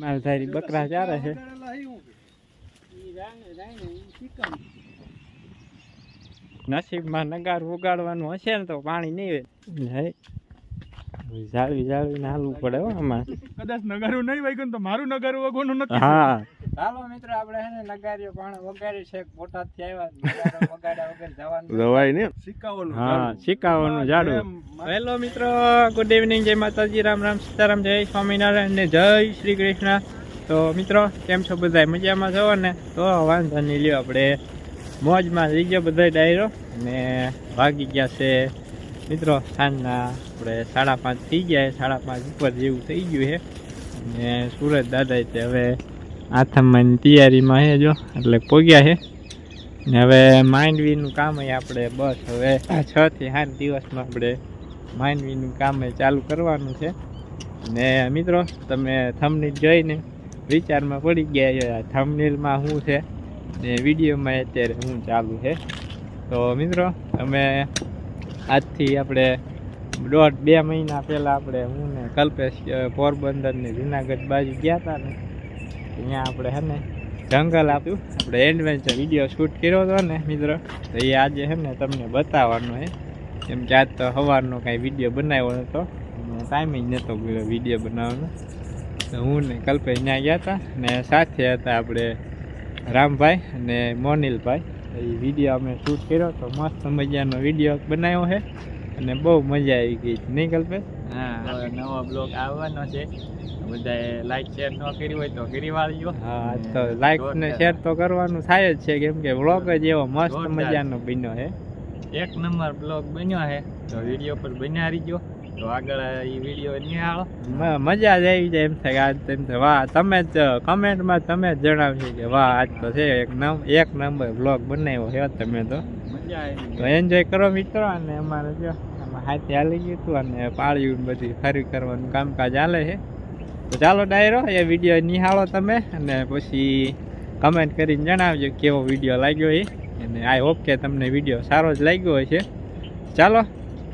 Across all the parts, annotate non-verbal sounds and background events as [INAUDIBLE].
માલધારી બકરા ચારે છે. નસીબમાં નગાર ઉગાડવાનું હશે ને તો પાણી નહીં હોય. જાળવી ને હાલવું પડે હો આમાં. કદાચ નગારું નહીં વાગ્યું ને તો મારું નગારું વગવાનું નથી હા. ચાલો મિત્રો આપણે હે ને નગારીઓ પણ વગાડ્યું છે બોટાદથી આવ્યા વગાડ્યા વગર જવાનું દવાઈ ને? સિક્કાઓનું હા સિક્કાઓનું જાડું હેલો મિત્રો ગુડ ઇવનિંગ જય માતાજી રામ રામ સીતારામ જય સ્વામિનારાયણ ને જય શ્રી કૃષ્ણ. તો મિત્રો કેમ છો બધા મજામાં છો? ને તો વાંધો નહીં લ્યો આપણે મોજમાં લઈ ગયો બધા ડાયરો ને વાગી ગયા છે. મિત્રો સાંજના આપણે સાડા પાંચ થઈ ગયા સાડા પાંચ ઉપર જેવું થઈ ગયું છે. ને સુરત દાદા તે હવે આથમવાની તૈયારીમાં છે જો, એટલે પોગ્યા છે ને હવે માંડવીનું કામ આપણે, બસ હવે છ થી સાત દિવસમાં આપણે માંડવીનું કામ ચાલુ કરવાનું છે. ને મિત્રો, તમે થમનીલ જોઈને વિચારમાં પડી ગયા થમનીલમાં શું છે ને વિડીયોમાં અત્યારે શું ચાલુ છે. તો મિત્રો, તમે આજથી આપણે દોઢ બે મહિના પહેલાં આપણે હું ને કલ્પેશ પોરબંદરની જુનાગઢ બાજુ ગયા હતા ને અહીંયા આપણે હે ને જંગલ આપ્યું. આપણે એડવેન્ચર વીડિયો શૂટ કર્યો હતો ને મિત્રો, તો એ આજે છે ને તમને બતાવવાનો છે કેમ કે આજ તો સવારનો કાંઈ વીડિયો બનાવ્યો નહોતો ટાઈમિંગ નહોતો ગયો વીડિયો બનાવવાનો. તો હું ને કલ્પેશ ત્યાં ગયા હતા, ને સાથે હતા આપણે રામભાઈ અને મોનિલભાઈ. એ વીડિયો અમે શૂટ કર્યો, તો મસ્ત મજાનો વીડિયો બનાવ્યો છે અને બહુ મજા આવી ગઈ નહીં કલ્પેશ? હા. હવે નવો બ્લોગ આવવાનો છે. બધાએ લાઈક શેર ન કરી હોય તો કરી વાળજો. હા તો લાઈક ને શેર તો કરવાનું થાય જ છે. કેમ કે બ્લોગ જ એવો મસ્ત મજાનો બન્યો છે. એક નંબર બ્લોગ બન્યો છે. તો વીડિયો પર બન્યા રહીજો તો આગળ એ વીડિયો નિહાળો. મજા જ આવી જાય એમ થાય આજ તેમ થાય. વાહ તમે જ કમેન્ટમાં તમે જ જણાવશો કે વાહ આજ તો છે એક નમ એક નંબર બ્લોગ બનાવ્યો છે તમે તો. તો એન્જોય કરો મિત્રો અને અમારે જો. હાથે હાલી ગયું હતું અને પાળ્યું બધી ફરી કરવાનું કામકાજ હાલે છે. તો ચાલો ડાયરો એ વીડિયો નિહાળો તમે અને પછી કમેન્ટ કરીને જણાવજો કેવો વીડિયો લાગ્યો એ. અને આઈ હોપ કે તમને વીડિયો સારો જ લાગ્યો હશે. ચાલો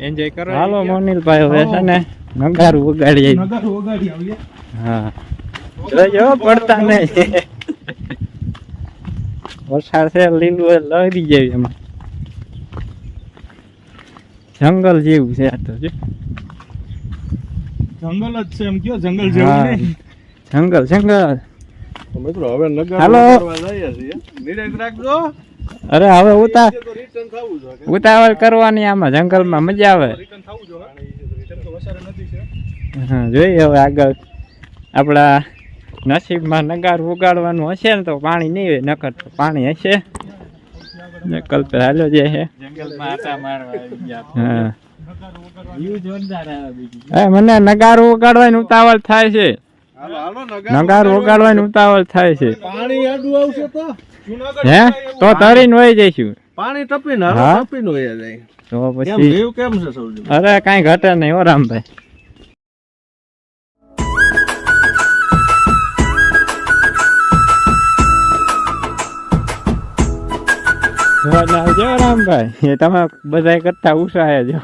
એન્જોય કરો હાલો મોનિલભાઈ હવે છે ને નગારું નગારું વગાડી આવીએ. હા. જોજો પડતા નહીં. વરસાદ છે લીલું લહરી જાય એમાં. જંગલ જેવું છે આ તો જો. જંગલ જ છે એમ કયો જંગલ જેવું નહીં. જંગલ જંગલ. મિત્રો હવે નગર હાલો. જઈએ છીએ. નિરાંત રાખજો. અરે હવે ઉતા ઉતાવળ કરવાની આમાં જંગલમાં મજા આવે. રિટર્ન થવું જોઈએ રિટર્ન તો વસારે નથી છે. હા જોઈએ હવે આગળ. આપણા નસીબમાં નગાર ઉગાડવાનું હશે ને તો પાણી નહીં હોય નકર તો પાણી હશે. ને કલ્પે હાલ્યો જે છે જંગલમાં આટા મારવા આવી ગયા હા. એ મને નગારો ઉગાડવાની ઉતાવળ થાય છે. હાલો હાલો નગાર ઉગાડવાની ઉતાવળ થાય છે. પાણી આડું આવશે તો? હે? તો તરીને વહી જઈશું. પાણી ટપીને હા. ટપીને વયા જાય. તો પછી કેમ છે સૌજી અરે કાંઈ ઘટે નહીં હો રામભાઈ. ના આવજો રામભાઈ એ તમે બધા કરતા ઉસાયા જો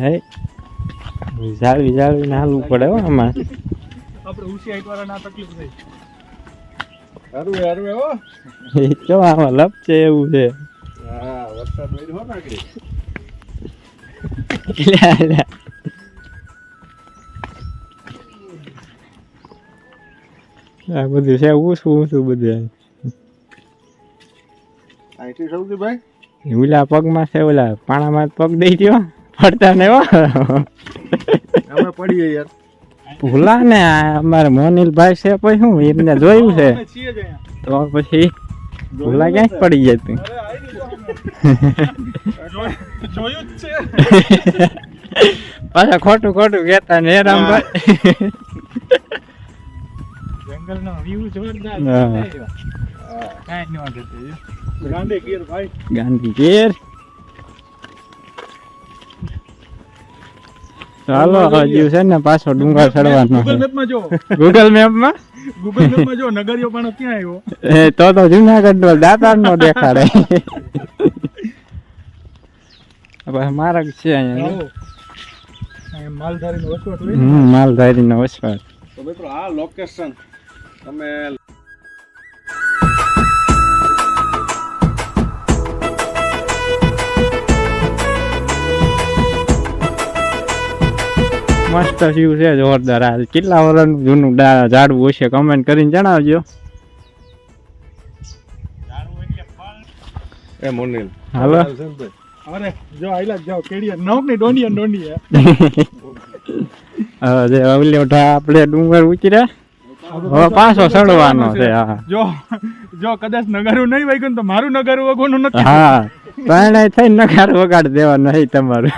હે. જાળવી જાળવીને હાલવું પડે હો આમાં. આપણે ઉસી વાળા ના તકલીફ થઈ. હરવે હરવે હો એ જો આમાં લપચે એવું છે. હા વરસાદ હો. આ બધું છે ઓછું ઓછું બધું. અહીંથી સૌથી ભાઈ? ઓલા પગમાં છે ઓલા પાણામાં પગ દઈ ગયો પડતા ને હો. અમે પડીએ યાર. ભૂલા ને અમારે મોનિલભાઈ છે પછી શું? એમને જોયું છે. તો પછી ભૂલા ક્યાંક પડી જાય છે. પાછા ખોટું ખોટું કેતા ને હે રામભાઈ જંગલનો વ્યૂ જોરદાર. કાંઈ ન ગીર ભાઈ. ગાંધી ઘેર ચાલો હજુ છે ને પાછો ડુંગર ચડવાનો ગૂગલ મેપમાં જો. ગૂગલ મેપમાં? ગૂગલ મેપમાં જો નગરીઓ પણ ક્યાં આવ્યો? એ તો તો જુનાગઢ નો દાતાર નો દેખાડે. હવે માર્ગ છે અહીંયા. માલધારી નો વસવાટ હોય ને. વસવાટ. તો મિત્રો આ લોકેશન તમે મસ્ત વ્યૂ છે જોરદાર. આ કેટલા વર્ષનું જૂનું ઝાડવું હશે કમેન્ટ કરીને જણાવજો. એ મોનિલ. હાલો. અરે જો આઈલા જાવ જાઓ નવની નોકની ડોંડિયા ને ડોંડિયા [LAUGHS] હવે જે ઓલી આપણે ડુંગર ઉતર્યા. હવે પાછો ચડવાનો છે. હા. જો જો કદાચ નગારું નહીં વાગ્યું તો મારું નગારું વગોનું નથી. હા ત્રણે થઈ નકાર વગાડ દેવાનો નહીં તમારું.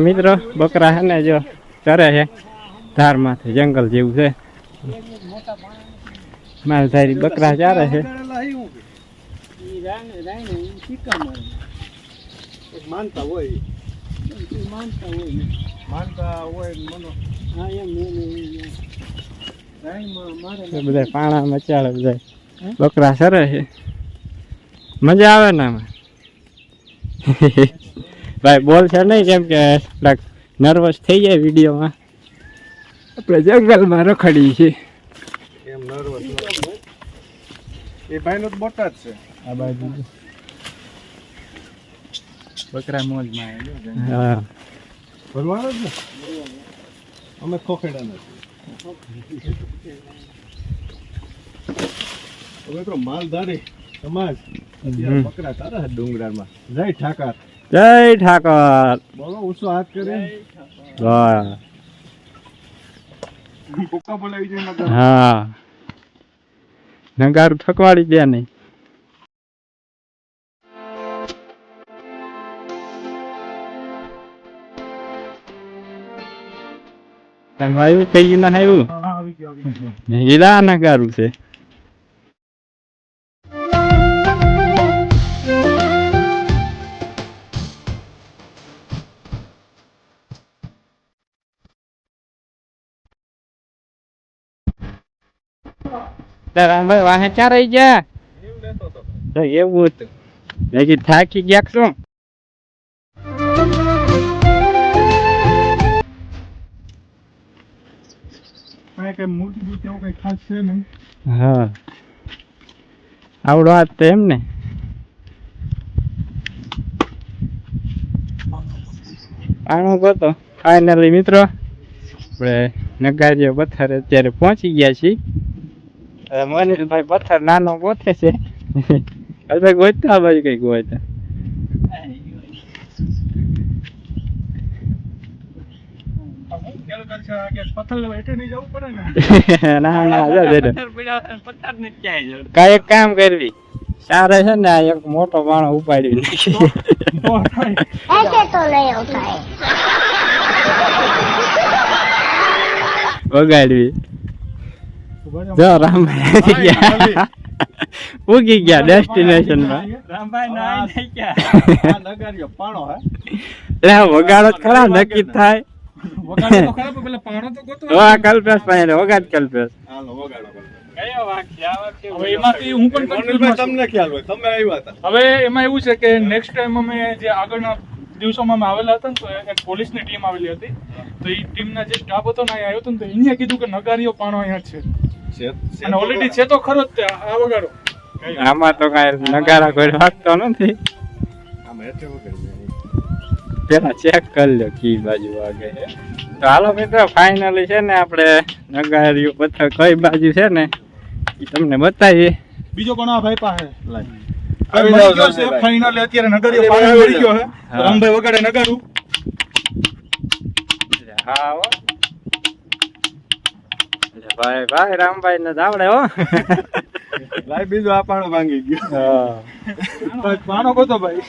અહીંયા મિત્રો બકરા છે ને જો ચરે છે ધારમાંથી જંગલ જેવું છે. માલધારી બકરા ચારે છે. માનતા હોય માનતા હોય ને મનો એ બધા પાણા મચાડે બધા બકરા સરે છે. મજા આવે ને આમાં? [LAUGHS] ભાઈ બોલ છે નહીં કેમ કે નર્વસ થઈ જાય વિડીયોમાં. આપણે જંગલમાં રખડી છે એમ નર્વસ એ ભાઈનો તો બોટાદ છે. આ બાજુ બકરા મોજમાં હા. ભરવાનો જ ને અમે ખોખેડા નથી. તો મિત્રો માલધારી સમાજ. બકરા તારા ડુંગરામાં જય ઠાકર. જય ઠાકર. બોલો ઊંચો હાથ કરે. વાહ. કુકા બોલાવી જાય નગર હા. નગારું થકવાડી દે નહીં. તમે આવ્યું કઈ ગયું? ના આવ્યું? હા આ નગારું છે. તારા વાહે ચાર આવી ગયા? એવું હતું. કીધું થાકી ગયા શું હા. આવડો વાત તો એમ ને. આણો ગોતો ફાઇનલી મિત્રો આપણે નગારીઓ પથ્થર અત્યારે પહોંચી ગયા છીએ. મનીષભાઈ પથ્થર નાનો ગોથે છે. અરે ગોતતા બાજુ કઈ ગોતતા કઈ કામ કરવી. સારે છે ને એક મોટો માણો ઉપાડી [LAUGHS] વગાડવી. જો રામભાઈ આવી ગયા. ઉગી ગયા ડેસ્ટિનેશનમાં. આ નગારીઓ પાણો હે? એટલે વગાડો ખરા નક્કી થાય. વગાડો તો ખરા પેલા પાણો તો ગોતો તો કલ્પેશ ભાઈ વગાડ કલ્પેશ. હાલો વગાડો વગાડો. હવે એમાંથી હું પણ confuse મોનિલભાઈ છું. તમને ખ્યાલ હોય તમે આવ્યા હવે એમાં એવું છે કે નેક્સ્ટ ટાઈમ અમે જે આગળના દિવસોમાં અમે આવેલા હતા ને તો એક પોલીસની ટીમ આવેલી હતી. તો એ ટીમના જે સ્ટાફ હતો ને અહીંયા આવ્યો હતો ને તો એને કીધું કે નગારીઓ પાણો અહીંયા છે. અને ઓલરેડી છે તો ખરો જ આ વગાડો. આમાં તો કાંઈ નગારા કોઈ વાગતો નથી. પેલા ચેક કરી લો કી બાજુ વાગે તો હાલો મિત્રો ફાઇનલી છે ને આપણે નગાર્યું પથ્થર કઈ બાજુ છે ને એ તમને બતાવીએ. બીજો પણ આ ભાઈ પાસે. ફાઇનલી અત્યારે નગરીઓ પાણી મળી ગયો છે. હા. રામભાઈ વગાડે નગારું. હા. ભાઈ ભાઈ રામભાઈ ને આવડે હો. ભાઈ બીજું આ પાણો ભાંગી ગયો. પાણો કોતો ભાઈ.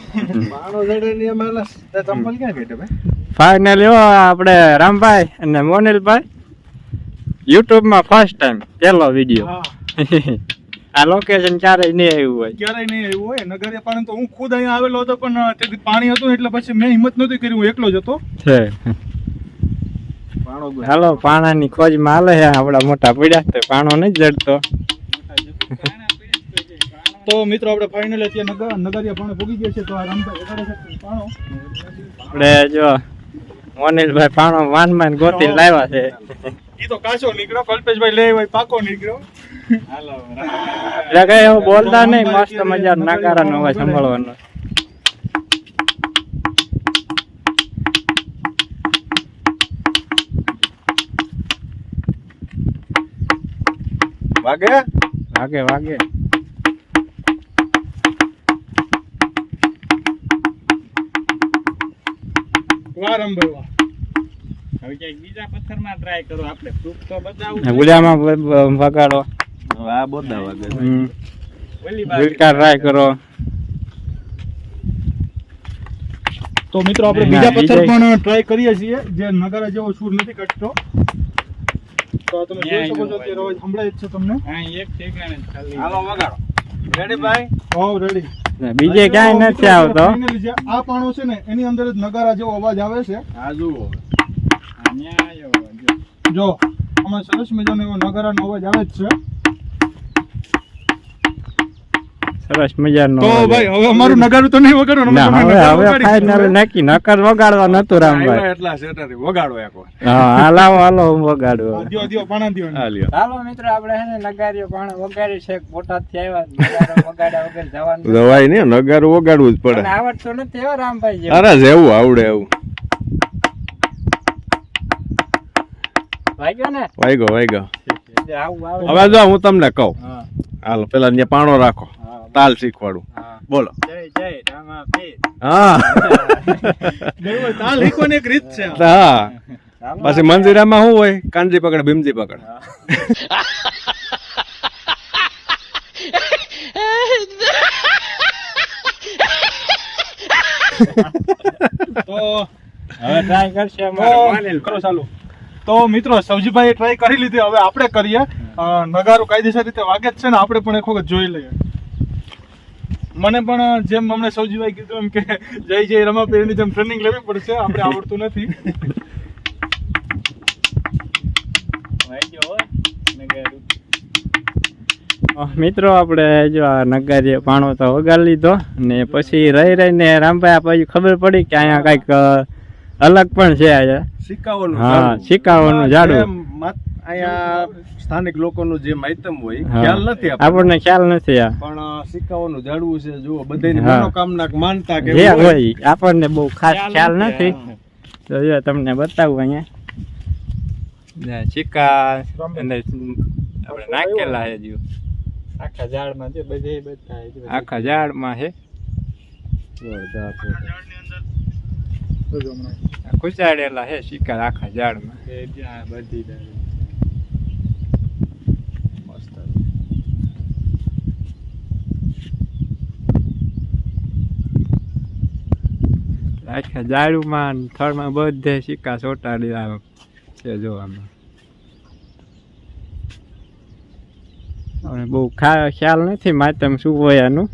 પાણો જડે ની એમાં ચંપલ ક્યાં ગઈ ભાઈ? ફાઇનલી એવો આપણે રામભાઈ અને મોનિલભાઈ. યુટ્યુબમાં ફર્સ્ટ ટાઈમ પહેલો વીડિયો આ લોકેશન ક્યારેય નહીં આવ્યું હોય. ક્યારેય નહીં આવ્યું હોય નગરિયા પાણી તો હું ખુદ અહીંયા આવેલો હતો પણ તેથી પાણી હતું એટલે પછી મેં હિંમત નહોતી કરી હું એકલો જ હતો. છે. હાલો પાણાની ખોજમાં હાલે છે. આપડા મોટા પડ્યા તો પાણો નહીં જડતો. તો મિત્રો આપણે ફાઇનલ અત્યારે નગર નગરિયા પાણી પૂગી ગયા છે. તો આ પાણો. આપણે જો મોનિલભાઈ પાણો માન માન ગોતી લાવ્યા છે. ઈ તો કાચો નીકળ્યો. કલ્પેશભાઈ લે ભાઈ પાકો નીકળ્યો. એટલે કઈ બોલતા નહીં. મસ્ત મજા નાકારા નો અવાજ સંભાળવાનો. વાગે? વાગે વાગે. વાહ રામભાઈ વાહ હવે ક્યાંક બીજા પથ્થરમાં ટ્રાય કરો. આપણે પ્રૂફ તો બતાવું ગુલિયામાં વ- વ- વગાડો. આ બોધા વાગે ગુલકા ટ્રાય કરો. તો મિત્રો આપણે બીજા પથ્થર પણ ટ્રાય કરીએ છીએ. જે નગારા જેવો સૂર નથી કાઢતો. તો આ તમે જોઈ શકો છો અત્યારે રોજ સંભળાય છે તમને. હાલો વગાડો. રેડી ભાઈ? હોવ રેડી બીજે ક્યાંય નથી આવતો. આ પાણો છે ને એની અંદર જ નગારા જેવો અવાજ આવે છે. હા જુઓ. જો આમાં સરસ મજાનો એવો નગારાનો અવાજ આવે જ છે. સરસ મજાનો તો ભાઈ હવે અમારું નગારું તો નહીં વગાડો ના હવે હવે ફાઇનલ નાખી નકર વગાડવા નતું રામભાઈ. એટલા સેટાથી વગાડો એકવાર હા હાલ હાલો હું વગાડું દિયો દિયો પાણા દિયો. હા લ્યો. હાલો મિત્રો આપણે હે ને નગારીઓ પાણા વગાડી છે બોટાદથી આવ્યા વગાડ્યા વગર જવાનું દવાઈ ને નગારું વગાડવું જ પડે. આવડતો નથી હો રામભાઈ અરે જેવું આવડે એવું. વાગ્યો ને? વાગ્યો વાગ્યો. હવે જો હું તમને કહું. હાલો પેલા ત્યાં પાણો રાખો. હા. તાલ શીખવાડું. બોલો. હા. [LAUGHS] તાલ શીખવાની એક રીત છે. હા. પછી મંજીરામાં શું હોય? કાનજી પકડ ભીમજી પકડ. [LAUGHS] તો હવે ટ્રાય કરશે અમારે ચાલુ. તો મિત્રો સવજીભાઈ ટ્રાય કરી લીધી. હવે આપણે કરીએ. નગારું કાયદેસર રીતે વાગે જ છે ને આપણે પણ એક વખત જોઈ લઈએ. મને પણ જેમ હમણાં સૌજીભાઈ કીધું એમ કે જય જય રમાપીરની જેમ ટ્રેનિંગ લેવી પડશે આપણે આવડતું નથી. મિત્રો આપણે જો આ નગારીએ પાણો તો વગાડી લીધો ને પછી રહી રહીને રામભાઈ પછી ખબર પડી કે અહીંયા કંઈક અલગ પણ છે આજે. સિક્કાઓનું હા ઝાડું માત- અહીંયા સ્થાનિક લોકોનું જે માહિતમ હોય ખ્યાલ નથી આપણને. ખ્યાલ નથી આ. પણ સિક્કાઓનું ઝાડવું છે જુઓ બધાની મનોકામના માનતા કે જે હોય. આપણને બહુ ખાસ ખ્યાલ નથી તો જો તમને બતાવું અહીંયા. સિક્કા અને આપણે નાખેલા છે જો આખા ઝાડમાં છે બધે બધા આખા ઝાડમાં છે જોરદાર હે આ છે સિક્કા આખા ઝાડમાં. બધી આખા જાડુમાં થળમાં બધે સિક્કા ચોટાડેલા છે જોવામાં. બહુ ખ્યાલ નથી માતમ શું હોય આનું?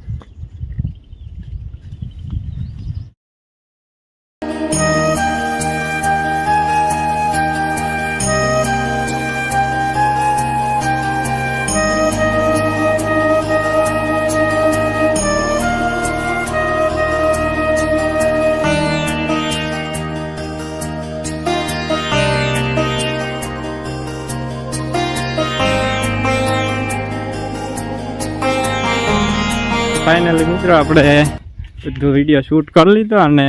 ફાઇનલી મિત્રો આપણે બધું વીડિયો શૂટ કરી લીધો અને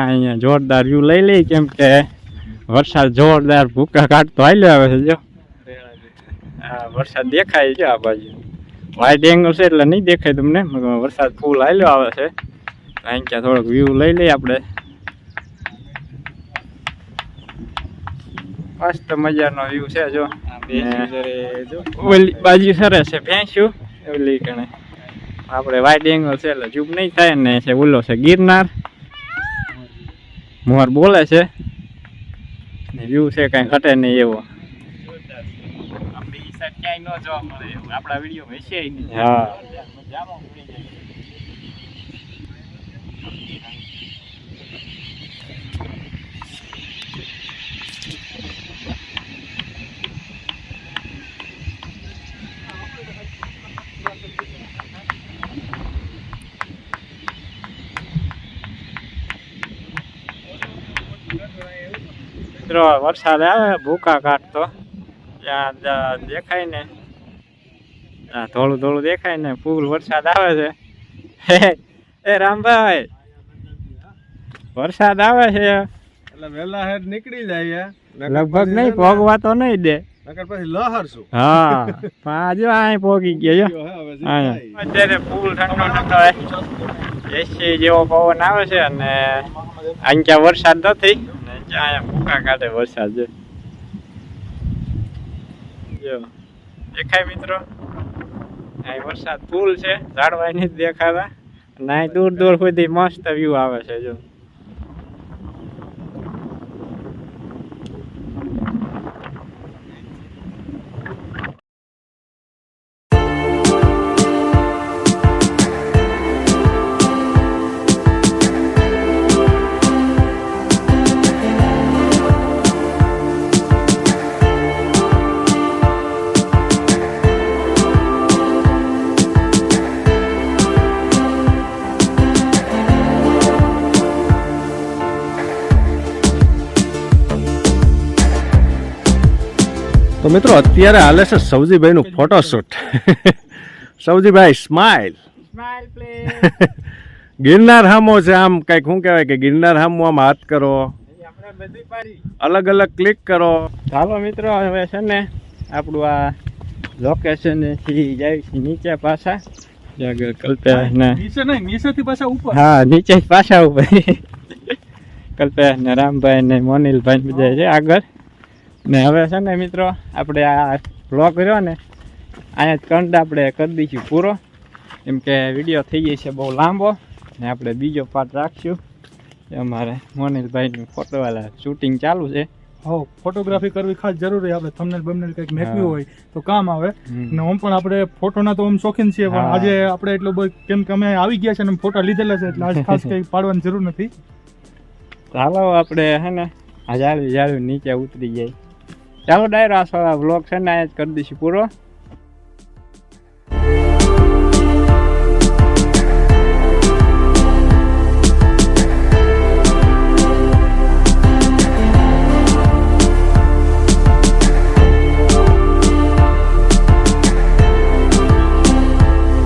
અહીંયા જોરદાર વ્યૂ લઈ લઈ કેમ કે વરસાદ જોરદાર ભૂકા કાઢતો હાલ્યો આવે છે જો. હા વરસાદ દેખાય છે આ બાજુ. વાઇટ એંગલ છે એટલે નહીં દેખાય તમને વરસાદ ફૂલ હાલ્યો આવે છે. અહીં ક્યાં થોડોક વ્યૂ લઈ લઈએ આપણે. મસ્ત મજાનો વ્યૂ છે જો. ઓલી બાજુ સરસ છે ભેંસ્યું. ઓલી કણે. આપણે વાઇડ એંગલ છે એટલે ચૂપ નહીં થાય ને છે ઓલો છે ગિરનાર. મોર બોલે છે. ને વ્યૂ છે કાંઈ ઘટે નહીં એવો. ક્યાંય ન જોવા મળે આપણા વીડિયો હશે હા. મિત્રો વરસાદ આવે ભૂકા કાઢતો. ત્યાં દેખાય ને. થોડું થોડું દેખાય ને ફૂલ વરસાદ આવે છે. એ રામભાઈ વરસાદ આવે છે. એટલે વેલા હેડ નીકળી જાય લગભગ નહીં પોગવા તો નહીં દે. નકર પછી લહર શું? હા પોગી ગયા અત્યારે ફૂલ ઠંડો ઠંડો એસી જેવો પવન આવે છે અને અહીંયા વરસાદ નથી. ત્યાં ભૂકા કાઢે વરસાદ છે. જો, દેખાય મિત્રો? અહીં વરસાદ ફૂલ છે ઝાડવા નથી દેખાતા. નાય દૂર દૂર સુધી મસ્ત વ્યૂ આવે છે, જો. મિત્રો અત્યારે હાલે છે સૌજીભાઈ નું ફોટોશૂટ સૌજીભાઈ સ્માઇલ સ્માઈલ ગિરનાર હામો છે આમ કંઈક શું કહેવાય કે ગિરનાર હામો આમ હાથ કરો. આપણે અલગ અલગ ક્લિક કરો. ચાલો મિત્રો હવે છે ને આપણું આ લોકેશનથી જાય છે નીચે પાછા. નીચે નહીં નીચેથી પાછા ઉપર. હા નીચે પાછા ઉપર. [LAUGHS] કલ્પેશ ને રામભાઈ ને મોનિલભાઈ બધા છે આગળ. ને હવે છે ને મિત્રો આપણે આ બ્લોગ રહ્યો ને અહીંયા કંડ આપણે કરી દઈશું પૂરો. એમ કે વીડિયો થઈ જાય છે બહુ લાંબો. ને આપણે બીજો પાર્ટ રાખશું. અમારે મોનિલભાઈનું ફોટોવાળા શૂટિંગ ચાલુ છે. હો ફોટોગ્રાફી કરવી ખાસ જરૂરી આપણે થંબનેલ બમનેલ કંઈક મેકવી હોય તો કામ આવે. ને આમ પણ આપણે ફોટોના તો આમ શોખીન છીએ પણ આજે આપણે એટલો બધો કેમ કે અમે આવી ગયા છે ને ફોટા લીધેલા છે એટલે આજ ખાસ [LAUGHS] કંઈ પાડવાની જરૂર નથી. ચાલો આપણે હે ને આ જાળવી જાળવી નીચે ઉતરી જાય. ચાલો ડાયરો આ વ્લોગ છે ને અહીંયા જ કરી દઈશું પૂરો.